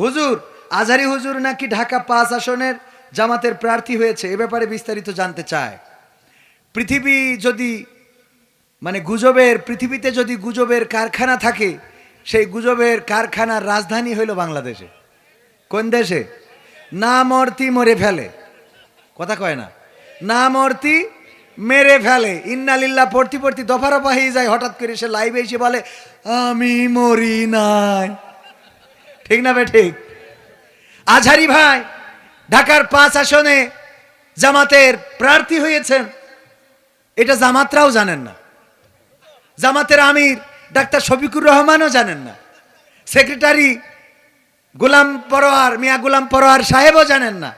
হুজুর, আজহারি হুজুর নাকি ঢাকা পাঁচ আসনের জামাতের প্রার্থী হয়েছে? এ ব্যাপারে বিস্তারিত জানতে চায়। পৃথিবী যদি মানে গুজবের, পৃথিবীতে যদি গুজবের কারখানা থাকে, সেই গুজবের কারখানার রাজধানী হইল বাংলাদেশে। কোন দেশে? না মর্তি মরে ফেলে। কথা কয় না। না মর্তি মেরে ফেলে। ইন্নালিল্লাহ পড়তি পড়তি দফা রফা হয়ে যায়। হঠাৎ করে সে লাইভে এসে বলে, আমি মরি নাই। ঠিক না বে ঠিক? আঝারি ভাই, ঢাকার পাঁচ আসনে জামাতের প্রার্থী হয়েছেন। এটা জামাতরাও জানেন না। জামাতের আমির ডাক্তার শফিকুর রহমানও জানেন না। সেক্রেটারি গোলাম পরোয়ার, মিয়া গোলাম পরোয়ার সাহেবও জানেন না।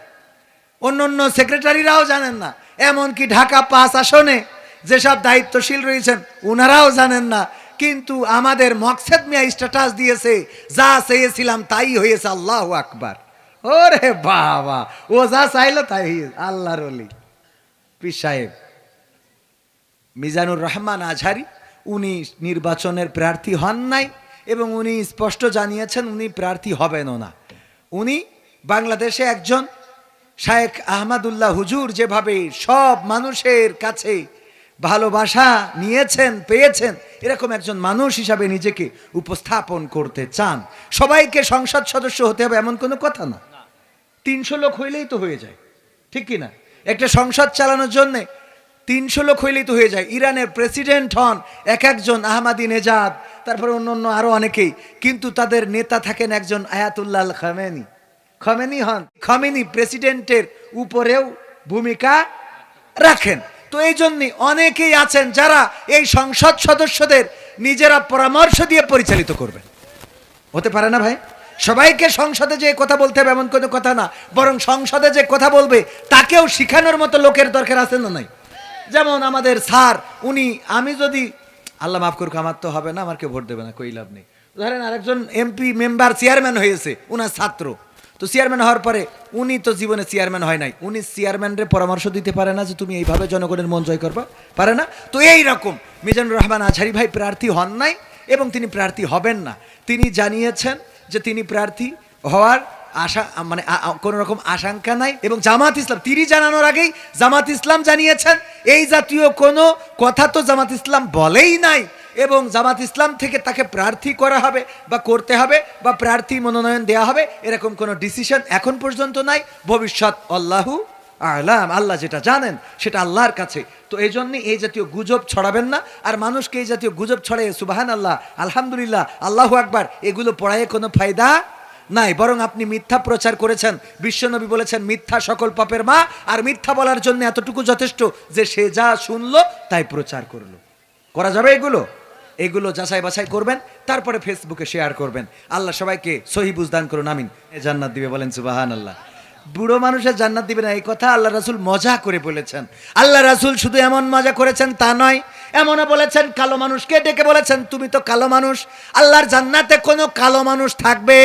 অন্য অন্য সেক্রেটারিরাও জানেন না। এমনকি ঢাকা পাঁচ আসনে যেসব দায়িত্বশীল রয়েছেন ওনারাও জানেন না। কিন্তু আমাদের মকসেদ মিয়া স্ট্যাটাস দিয়েছে, যা চেয়েছিলাম তাই হয়েছে, আল্লাহ আকবার। ওরে বাবা, ও যা চাইলো তাই হয়েছে, আল্লাহর সাহেব, মিজানুর রহমান আজহারি, উনি নির্বাচনের প্রার্থী হন নাই এবং উনি স্পষ্ট জানিয়েছেন উনি প্রার্থী হবেনও না। উনি বাংলাদেশে একজন শায়েখ আহমদুল্লাহ হুজুর যেভাবে সব মানুষের কাছে ভালোবাসা নিয়েছেন, পেয়েছেন, এরকম একজন মানুষ হিসাবে নিজেকে উপস্থাপন করতে চান। সবাইকে সংসদ সদস্য হতে হবে এমন কোনো কথা না। তিনশো লোক হইলেই তো হয়ে যায়, ঠিক কি না একটা সংসদ চালানোর জন্য তিনশো লোক হইলেই তো হয়ে যায়। ইরানের প্রেসিডেন্ট হন এক একজন আহমাদি নেজাদ, তারপরে অন্য অন্য আরও অনেকেই, কিন্তু তাদের নেতা থাকেন একজন আয়াতুল্লাহ খামেনি। খামেনি হন। খামেনি প্রেসিডেন্টের উপরেও ভূমিকা রাখেন। তো এই জন্যই অনেকেই আছেন যারা এই সংসদ সদস্যদের নিজেরা পরামর্শ দিয়ে পরিচালিত করবেন। হতে পারে না ভাই? সবাইকে সংসদে যে কথা বলতে হবে এমন কোনো কথা না। বরং সংসদে যে কথা বলবে, তাকেও শিখানোর মতো লোকের দরকার আছে না নাই? যেমন আমাদের স্যার, উনি, আমি যদি, আল্লাহ মাফ করুক, আমার তো হবে না, আমার কেউ ভোট দেবে না, কই লাভ নেই। ধরেন আরেকজন এমপি, মেম্বার, চেয়ারম্যান হয়েছে, উনার ছাত্র। তো চেয়ারম্যান হওয়ার পরে উনি তো জীবনে চেয়ারম্যান হয় নাই। উনি চেয়ারম্যানরে পরামর্শ দিতে পারে না যে তুমি এইভাবে জনগণের মন জয় করবা। পারে না? তো এই রকম মিজানুর রহমান আজহারি ভাই প্রার্থী হন নাই এবং তিনি প্রার্থী হবেন না। তিনি জানিয়েছেন যে তিনি প্রার্থী হওয়ার আশা মানে কোনো রকম আশঙ্কা নাই এবং জামাত ইসলাম, তিনি জানানোর আগেই জামাত ইসলাম জানিয়েছেন, এই জাতীয় কোনো কথা তো জামাত ইসলাম বলেই নাই। এবং জামাত ইসলাম থেকে তাকে প্রার্থী করা হবে বা করতে হবে বা প্রার্থী মনোনয়ন দেওয়া হবে, এরকম কোনো ডিসিশন এখন পর্যন্ত নাই। ভবিষ্যৎ আল্লাহু আলাম। আল্লাহ যেটা জানেন, সেটা আল্লাহর কাছে। তো এই জন্যে এই জাতীয় গুজব ছড়াবেন না। আর মানুষকে এই জাতীয় গুজব ছড়াই সুবাহান আল্লাহ আলহামদুলিল্লাহ, আল্লাহু আকবার, এগুলো পড়ায় কোনো ফায়দা নাই। বরং আপনি মিথ্যা প্রচার করেছেন। বিশ্বনবী বলেছেন, মিথ্যা সকল পাপের মা। আর মিথ্যা বলার জন্য এতটুকু যথেষ্ট যে সে যা শুনলো, তাই প্রচার করল। করা যাবে এগুলো? এগুলো যাচাই বাছাই করবেন, তারপরে ফেসবুকে শেয়ার করবেন। আল্লাহ সবাইকে সহি বুঝদান করুন, আমিন। জান্নাত দিবে বলেন সুবাহান আল্লাহ বুড়ো মানুষের জান্নাত দিবে না, এই কথা আল্লাহ রাসুল মজা করে বলেছেন। আল্লাহ রাসুল শুধু এমন মজা করেছেন তা নয়, এমনও বলেছেন, কালো মানুষকে ডেকে বলেছেন, তুমি তো কালো মানুষ, আল্লাহর জান্নাতে কোনো কালো মানুষ থাকবে।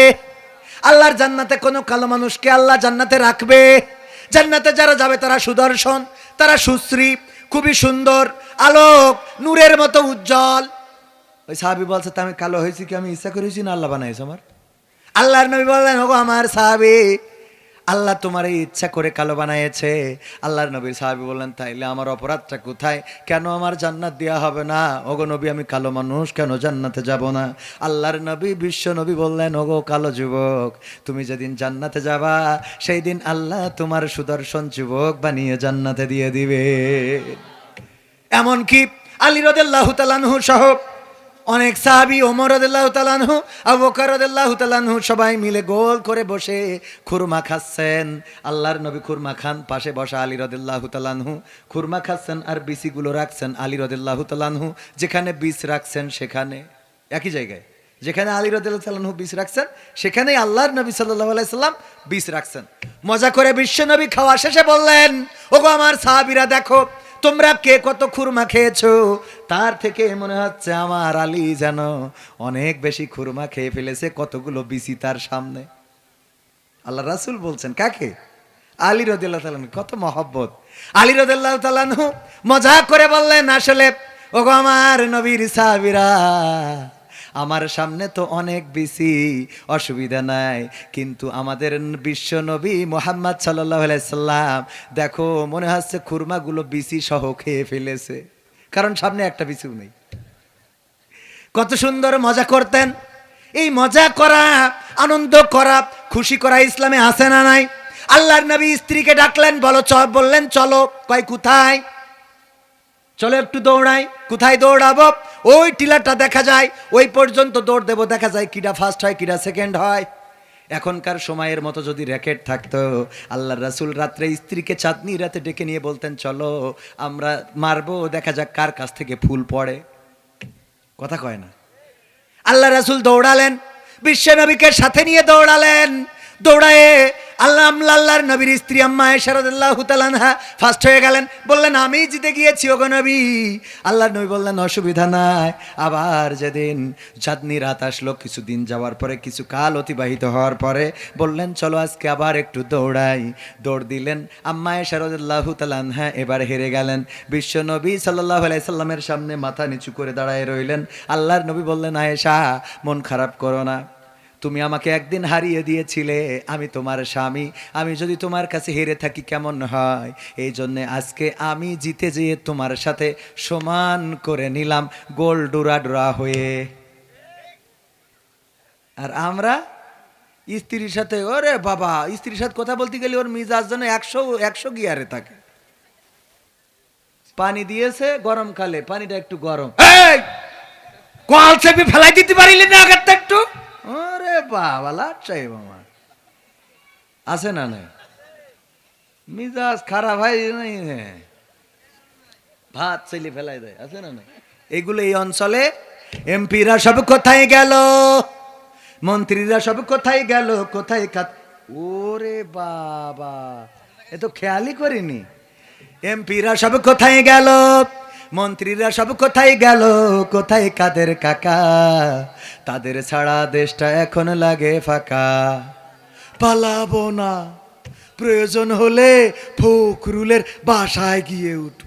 আল্লাহর জান্নাতে কোনো কালো মানুষকে আল্লাহ জান্নাতে রাখবে। জান্নাতে যারা যাবে, তারা সুদর্শন, তারা সুশ্রী, খুবই সুন্দর, আলোক, নূরের মতো উজ্জ্বল। ওই সাহাবি বলছে, তা আমি কালো হয়েছি কি? আমি ইচ্ছা করেছি না? আল্লাহ বানাইছে আমার। আল্লাহর নবী বললেন, ওগো আমার সাহাবি, আল্লাহ তোমার এই ইচ্ছা করে কালো বানাইছে। আল্লাহর নবীর সাহাবি বললেন, তাইলে আমার অপরাধটা কোথায়? কেন আমার জান্নাত দেওয়া হবে না? ওগো নবী, আমি কালো মানুষ, কেন জান্নাতে যাব না? আল্লাহর নবী, বিশ্ব নবী বললেন, ওগো কালো যুবক, তুমি যেদিন জান্নাতে যাবা সেই দিন আল্লাহ তোমার সুদর্শন যুবক বানিয়ে জান্নাতে দিয়ে দিবে। এমনকি আলী রদেল্লাহ তালানহু সহ অনেক সাহাবি ওমর রদেল্লাহ তালানহু আবকার রদেল্লাহ তালানহু সবাই মিলে গোল করে বসে খুরমা খাচ্ছেন। আল্লাহর নবী খুরমা খান, পাশে বসা আলী রদেল্লাহ তালানহু খুরমা খাচ্ছেন আর বিসিগুলো রাখছেন আলী রদেল্লাহ তালানহু যেখানে বিষ রাখছেন, সেখানে, একই জায়গায়, যেখানে আলী রদুল্লাহ তালানহু বিষ রাখছেন, সেখানেই আল্লাহর নবী সাল্লাহ আলাইসাল্লাম বিষ রাখছেন। মজা করে বিশ্ব নবী খাওয়া শেষে বললেন, ওগো আমার সাহাবিরা দেখো তোমরা কে কত খুরমা খেয়েছো? তার থেকে মনে হচ্ছে আমার আলী যেন অনেক বেশি খুরমা খেয়ে ফেলেছে, কতগুলো বিসি তার সামনে। আল্লাহ রাসুল বলছেন, কাকে? আলী রদুল্লাহ তালানহু কত মহব্বত। আলী রদুল্লাহ তালানু মজা করে বললেন, আসলে ওগো আমার নবীর সাহাবিরা আমার সামনে তো অনেক বেশি অসুবিধা নাই। কিন্তু আমাদের বিশ্ব নবী মোহাম্মদ সাল্লাহ সাল্লাম, দেখো, মনে হচ্ছে খুরমাগুলো বিসি সহ খেয়ে ফেলেছে। কারণ সামনে একটা বিসিও নেই। কত সুন্দর মজা করতেন। এই মজা করা, আনন্দ করা, খুশি করা ইসলামে আসে না নাই? আল্লাহর নবী স্ত্রীকে ডাকলেন, বলো, চ, বললেন, চলো, কয়, কোথায়? চলো, একটু দৌড়াই। কোথায় দৌড়াবো? ওই টিলারটা দেখা যায়, ওই পর্যন্ত দৌড় দেবো, দেখা যায় কিডা ফার্স্ট হয়, কিডা সেকেন্ড হয়। এখনকার সময়ের মতো যদি র্যাকেট থাকতো আল্লাহ রাসুল রাত্রে স্ত্রীকে চাঁদনি রাতে ডেকে নিয়ে বলতেন, চলো আমরা মারবো, দেখা যাক কার কাছ থেকে ফুল পড়ে। কথা কয় না। আল্লাহ রাসুল দৌড়ালেন, বিশ্ব নবীকে সাথে নিয়ে দৌড়ালেন, দৌড়ায়ে আল্লাহ আল্লাহর নবীর স্ত্রী আম্মা শারদাল্লাহ তালানহা ফার্স্ট হয়ে গেলেন। বললেন, আমি জিতে গিয়েছি ওগো নবী। আল্লাহর নবী বললেন, অসুবিধা নাই। আবার যেদিন চাঁদনি রাত আসলো, কিছুদিন যাওয়ার পরে, কিছু কাল অতিবাহিত হওয়ার পরে বললেন, চলো আজকে আবার একটু দৌড়াই। দৌড় দিলেন, আম্মা শারদাল্লাহ তালানহা এবার হেরে গেলেন। বিশ্ব নবী সাল্লাহ আলাইসাল্লামের সামনে মাথা নিচু করে দাঁড়ায় রইলেন। আল্লাহর নবী বললেন, আয়েশা, মন খারাপ করো না। তুমি আমাকে একদিন হারিয়ে দিয়েছিলে, আমি তোমার স্বামী, আমি যদি তোমার কাছে হেরে থাকি কেমন হয়? এই জন্যে আজকে আমি জিতে যেয়ে তোমার সাথে সমান করে নিলাম গোল ডোরা ডোরা হয়ে। আর আমরা স্ত্রীর সাথে, ওরে বাবা, স্ত্রীর সাথে কথা বলতে গেলে ওর মিজাজ যেন একশো একশো গিয়ারে থাকে। পানি দিয়েছে গরমকালে পানিটা একটু গরম! কল চেপে ফেলাই দিতে পারিলি না আগেরটা একটু? ওরে বাবা লাচাই বাবা আছে না নাই? মিজাজ খারাপ হয় নাই ভাত ছেলে ফেলাই দেয়, আছে না নাই? এগুলো এই অঞ্চলে এমপিরা সব কোথায় গেল? মন্ত্রীরা সব কোথায় গেল? কোথায় কাত ওরে বাবা, এ তো খেয়ালই করিনি। এমপিরা সব কোথায় গেল? মন্ত্রীরা সব কোথায় গেল? কোথায় কাদের কাকা? তাদের ছাড়া দেশটা এখন লাগে ফাঁকা। পালাবো না। প্রয়োজন হলে ফখরুলের বাসায় গিয়ে উঠবো।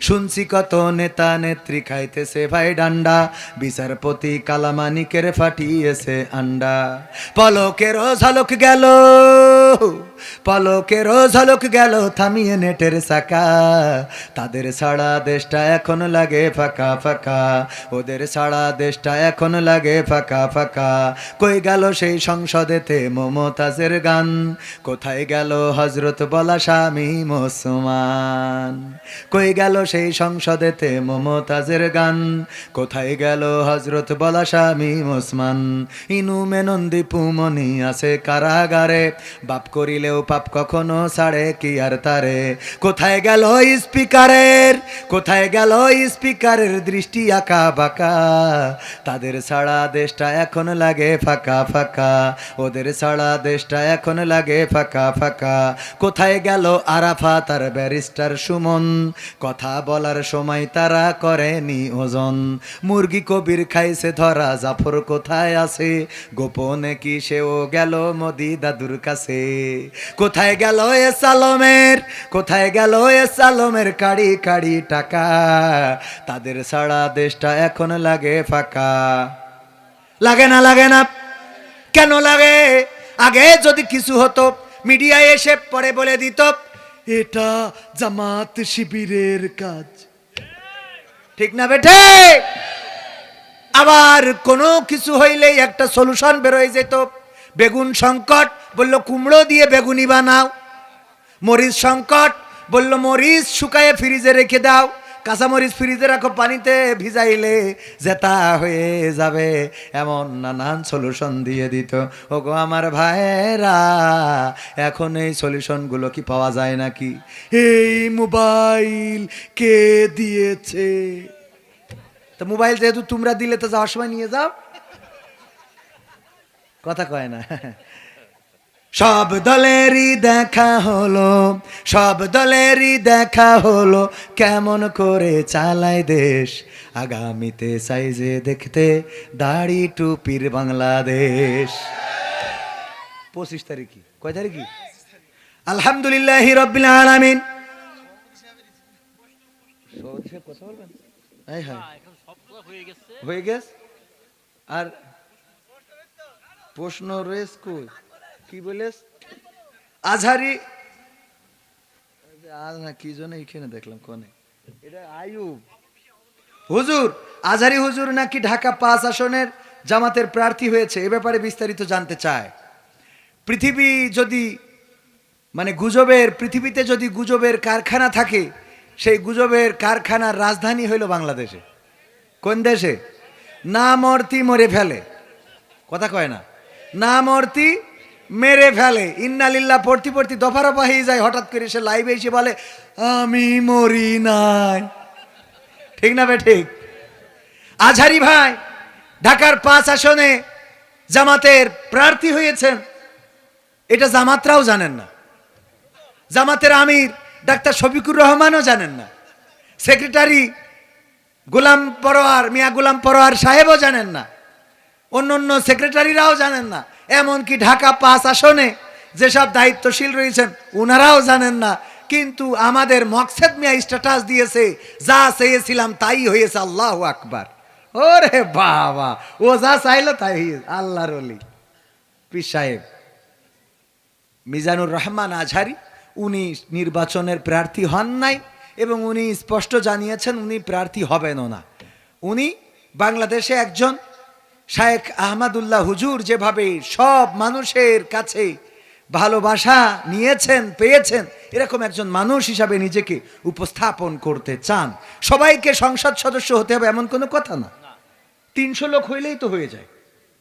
শুনছি কত নেতা নেত্রী খাইতেছে ভাই ডান্ডা। বিচারপতি কালামানিকের ফাটিয়েছে আন্ডা। পলকেরও ঝালক গেল। পলকের ঝলক গেল, থামিয়ে নেটের চাকা। তাদের ছাড়া দেশটা এখন লাগে ফাঁকা ফাঁকা। ওদের ছাড়া দেশটা এখন লাগে ফাঁকা ফাঁকা। কই গেল সেই সংসদেতে মমতাজের গান? কোথায় গেল হজরত বলা স্বামী মুসলমান? কই গেল সেই সংসদেতে মমতাজের গান? কোথায় গেল হজরত বলা স্বামী মুসমান ইনু মেনন্দি পুমনি আছে কারাগারে। বাপ করিলেও পাপ কখনো ছাড়ে, কি আর তারে? কোথায় গেল স্পিকারের? কোথায় গেল স্পিকারের দৃষ্টি আঁকা বাঁকা তাদের ছাড়া দেশটা এখন লাগে ফাঁকা ফাঁকা। ওদের ছাড়া দেশটা এখন লাগে ফাঁকা ফাঁকা। কোথায় গেল আরাফা, তার ব্যারিস্টার সুমন? কথা বলার সময় তারা করেনি ওজন। মুরগি কবির খাইছে ধরা, জাফর কোথায় আছে? গোপনে কি সেও গেল মোদি দাদুর কাছে? কোথায় গেল এ সালমের? কোথায় গেল এ সালমের কাড়ি কাড়ি টাকা? তাদের ছাড়া দেশটা এখন লাগে ফাঁকা। লাগে না লাগে না। কেন লাগে? আগে যদি কিছু হতো মিডিয়ায় এসে পরে বলে দিত, এটা জামাত শিবিরের কাজ। ঠিক না বেঠে? আবার কোনো কিছু হইলেই একটা সলিউশন বেরোয় যেত। বেগুন সংকট বলল, কুমড়ো দিয়ে বেগুনি বানাও। মরিচ সংকট, বলল, মরিচ শুকায়ে ফ্রিজে রেখে দাও। কাঁচামরিচ ফ্রিজে রাখো, পানিতে ভিজাইলে জেতা হয়ে যাবে। এমন নানান সলিউশন দিয়ে দিত। ওগো আমার ভাইয়েরা, এখন এই সলিউশনগুলো কি পাওয়া যায় নাকি? এই মোবাইল কে দিয়েছে? তো মোবাইল যেহেতু তোমরা দিলে, তো যাওয়ার সময় নিয়ে যাও। কথা কয় না। সব দলেরই দেখা হলো, সব দলেরই দেখা হলো, কেমন করে চালায় দেশ। আগামীতে সাইজে দেখতে দাড়ি টুপির বাংলাদেশ। পঁচিশ তারিখই। কয় তারিখই? আলহামদুলিল্লাহ রবিল আলামিন। হ্যাঁ গেছে? আর প্রশ্ন কই? কি বলেস? আজহারি। আজ না কি জন্য এখানে দেখলাম কোনে? এটা আয়ুব হুজুর আজহারি হুজুর নাকি ঢাকা পাঁচ আসনের জামাতের প্রার্থী হয়েছে এ ব্যাপারে বিস্তারিত জানতে চায়। পৃথিবী যদি মানে গুজবের পৃথিবীতে যদি গুজবের কারখানা থাকে সেই গুজবের কারখানার রাজধানী হইল বাংলাদেশে। কোন দেশে? না মর্তি মরে ফেলে। কথা কয় না। না মর্তি মেরে ফেলে। ইন্নালিল্লাহ, পড়তি পড়তে দফা রফা হয়ে যায়। হঠাৎ করে সে লাইভে এসে বলে, আমি মরি নাই। ঠিক না বে, ঠিক? আঝারি ভাই, ঢাকার পাঁচ আসনে জামাতের প্রার্থী হয়েছেন। এটা জামাতরাও জানেন না। জামাতের আমির ডাক্তার শফিকুর রহমানও জানেন না। সেক্রেটারি গোলাম পরোয়ার, মিয়া গোলাম পরোয়ার সাহেবও জানেন না। অন্য অন্য সেক্রেটারিরাও জানেন না। এমনকি ঢাকা পাঁচ আসনে যেসব দায়িত্বশীল রয়েছেন ওনারাও জানেন না, কিন্তু আমাদের মকসেদ মিয়া স্ট্যাটাস দিয়েছে, যা চেয়েছিলাম তাই হয়েছে, আল্লাহ আকবার। ওরে বাবা, ও যা চাইলো তাই হয়েছে, আল্লাহর অলি পীর সাহেব, মিজানুর রহমান আজহারি, উনি নির্বাচনের প্রার্থী হন নাই এবং উনি স্পষ্ট জানিয়েছেন উনি প্রার্থী হবেনও না। উনি বাংলাদেশে একজন শায়েখ আহমদুল্লাহ হুজুর যেভাবে সব মানুষের কাছে ভালোবাসা নিয়েছেন, পেয়েছেন, এরকম একজন মানুষ হিসাবে নিজেকে উপস্থাপন করতে চান। সবাইকে সংসদ সদস্য হতে হবে এমন কোনো কথা না। তিনশো লোক হইলেই তো হয়ে যায়,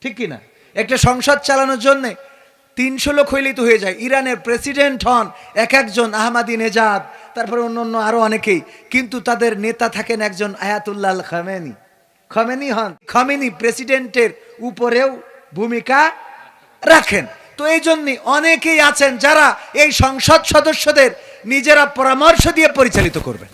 ঠিক কি না একটা সংসদ চালানোর জন্যে তিনশো লোক হইলেই তো হয়ে যায়। ইরানের প্রেসিডেন্ট হন এক একজন আহমাদি নেজাদ, তারপরে অন্য অন্য আরও অনেকেই, কিন্তু তাদের নেতা থাকেন একজন আয়াতুল্লাহ খামেনি খামেনি হন খামেনি প্রেসিডেন্টের উপরেও ভূমিকা রাখেন। তো এই জন্যই অনেকেই আছেন যারা এই সংসদ সদস্যদের নিজেরা পরামর্শ দিয়ে পরিচালিত করবেন।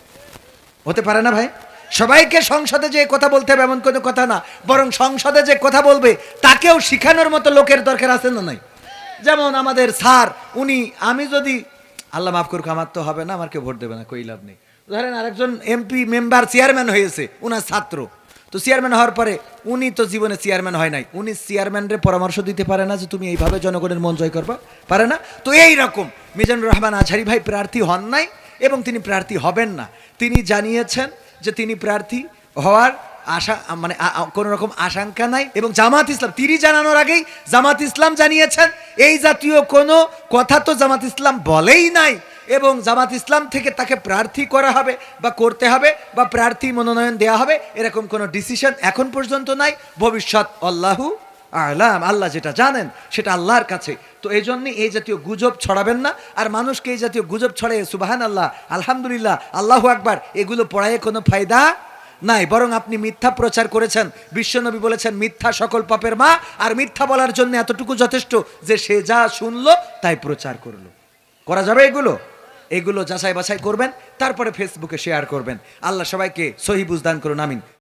হতে পারে না ভাই? সবাইকে সংসদে যে কথা বলতে হবে এমন কোনো কথা না। বরং সংসদে যে কথা বলবে, তাকেও শিখানোর মতো লোকের দরকার আছে না নাই? যেমন আমাদের স্যার, উনি, আমি যদি, আল্লাহ মাফ করুক, আমার তো হবে না আমাকে ভোট দেবে না, কই লাভ নেই। ধরেন আরেকজন এমপি, মেম্বার, চেয়ারম্যান হয়েছে, উনার ছাত্র। তো চেয়ারম্যান হওয়ার পরে উনি তো জীবনে চেয়ারম্যান হয় নাই। উনি চেয়ারম্যানরে পরামর্শ দিতে পারে না যে তুমি এইভাবে জনগণের মন জয় করবা। পারে না? তো এই রকম মিজানুর রহমান আছারি ভাই প্রার্থী হন নাই এবং তিনি প্রার্থী হবেন না। তিনি জানিয়েছেন যে তিনি প্রার্থী হওয়ার আশা মানে কোনো রকম আশঙ্কা নাই এবং জামাত ইসলাম, তিনি জানানোর আগেই জামাত ইসলাম জানিয়েছেন, এই জাতীয় কোনো কথা তো জামাত ইসলাম বলেই নাই। এবং জামাত ইসলাম থেকে তাকে প্রার্থী করা হবে বা করতে হবে বা প্রার্থী মনোনয়ন দেওয়া হবে, এরকম কোনো ডিসিশন এখন পর্যন্ত নাই। ভবিষ্যৎ আল্লাহু আলাম। আল্লাহ যেটা জানেন, সেটা আল্লাহর কাছে। তো এই জন্যে এই জাতীয় গুজব ছড়াবেন না। আর মানুষকে এই জাতীয় গুজব ছড়াই সুবাহান আল্লাহ আলহামদুলিল্লাহ, আল্লাহু আকবার, এগুলো পড়ায় কোনো ফায়দা নাই। বরং আপনি মিথ্যা প্রচার করেছেন। বিশ্বনবী বলেছেন, মিথ্যা সকল পাপের মা। আর মিথ্যা বলার জন্য এতটুকু যথেষ্ট যে সে যা শুনলো, তাই প্রচার করল। করা যাবে এগুলো? এগুলো যাচাই বাছাই করবেন তারপরে ফেসবুকে শেয়ার করবেন। আল্লাহ সবাইকে সহি বুঝদান করুন আমিন।